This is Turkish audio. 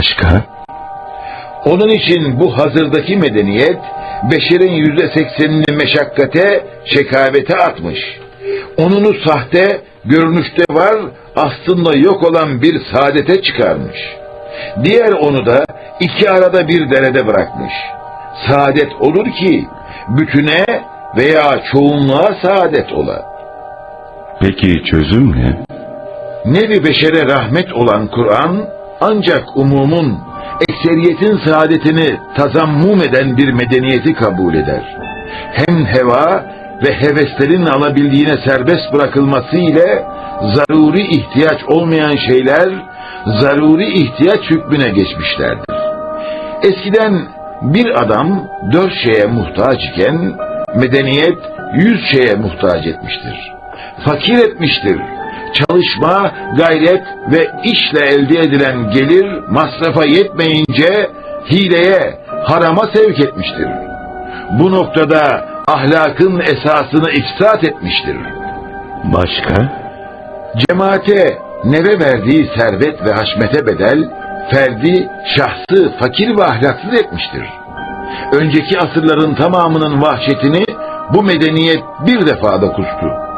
Başka? Onun için bu hazırdaki medeniyet beşerin yüzde seksenini meşakkate, şekavete atmış. Onunu sahte, görünüşte var, aslında yok olan bir saadete çıkarmış. Diğer onu da iki arada bir derede bırakmış. Saadet olur ki bütüne veya çoğunluğa saadet ola. Peki çözüm ne? Nevi beşere rahmet olan Kur'an ancak umumun, ekseriyetin saadetini tazammum eden bir medeniyeti kabul eder. Hem heva ve heveslerin alabildiğine serbest bırakılması ile zaruri ihtiyaç olmayan şeyler zaruri ihtiyaç hükmüne geçmişlerdir. Eskiden bir adam dört şeye muhtaç iken medeniyet yüz şeye muhtaç etmiştir. Fakir etmiştir. Çalışma, gayret ve işle elde edilen gelir masrafa yetmeyince hileye, harama sevk etmiştir. Bu noktada ahlakın esasını ifsat etmiştir. Başka? Cemaate neve verdiği servet ve haşmete bedel, ferdi, şahsı fakir ve ahlaksız etmiştir. Önceki asırların tamamının vahşetini bu medeniyet bir defada kustu.